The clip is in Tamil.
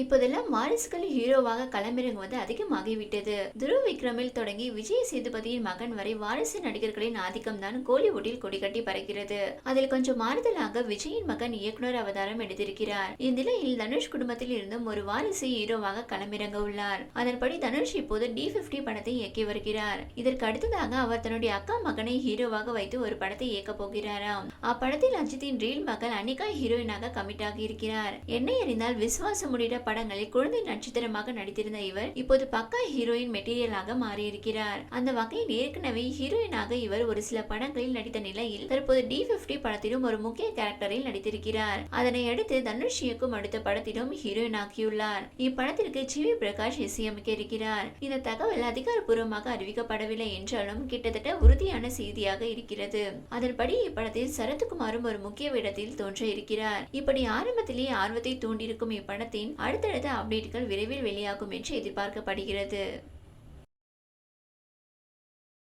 இப்போதெல்லாம் வாரிசுகள் ஹீரோவாக களமிறங்குவது அதிகமாகிவிட்டது. துருவ் விக்ரமில் தொடங்கி விஜய் சேதுபதியின் மகன் வரை வாரிசு நடிகர்களின் ஆதிக்கம் தான் கோலிவுட்டில் கொடிகட்டி பறக்கிறது. அதில் கொஞ்சம் மாறுதலாக விஜயின் மகன் இயக்குனர் அவதாரம் எடுத்திருக்கிறார். இந்நிலையில் தனுஷ் குடும்பத்தில் இருந்தும் ஒரு வாரிசு ஹீரோவாக களமிறங்க உள்ளார். அதன்படி தனுஷ் இப்போது டி பிப்டி படத்தை இயக்கி வருகிறார். இதற்கு அடுத்ததாக அவர் தன்னுடைய அக்கா மகனை ஹீரோவாக வைத்து ஒரு படத்தை இயக்க போகிறாராம். அப்படத்தில் அஜித்தின் ரீல் மகள் அனிகா ஹீரோயினாக கமிட் ஆகி இருக்கிறார் என்னை அறிந்தால் விசுவாசம் உள்ளிட்ட படங்களில் குழந்தை நட்சத்திரமாக நடித்திருந்த இவர் இப்போது பக்கா ஹீரோயின் மெட்டீரியலாக மாறியிருக்கிறார். அந்த வகையில் ஏற்கனவே ஹீரோயினாக இவர் ஒரு சில படங்களில் நடித்த நிலையில் தற்போது டி பிப்டி படத்திலும் ஒரு முக்கிய கேரக்டரில் நடித்திருக்கிறார். அதனை அடுத்து தனுஷ் இயக்கும் அடுத்த படத்திலும் ஹீரோயின் ஆக்கியுள்ளார் இப்படத்திற்கு ஜிவி பிரகாஷ் இசையமைக்க இருக்கிறார். இந்த தகவல் அதிகாரப்பூர்வமாக அறிவிக்கப்படவில்லை என்றாலும் கிட்டத்தட்ட உறுதியான செய்தியாக இருக்கிறது. அதன்படி இப்படத்தில் சரத்குமாரும் ஒரு முக்கிய இடத்தில் தோன்ற இருக்கிறார். இப்படி ஆரம்பத்திலேயே ஆர்வத்தை தூண்டியிருக்கும் இப்படத்தின் அடுத்தடுத்த அப்டேட்கள் விரைவில் வெளியாகும் என்று எதிர்பார்க்கப்படுகிறது.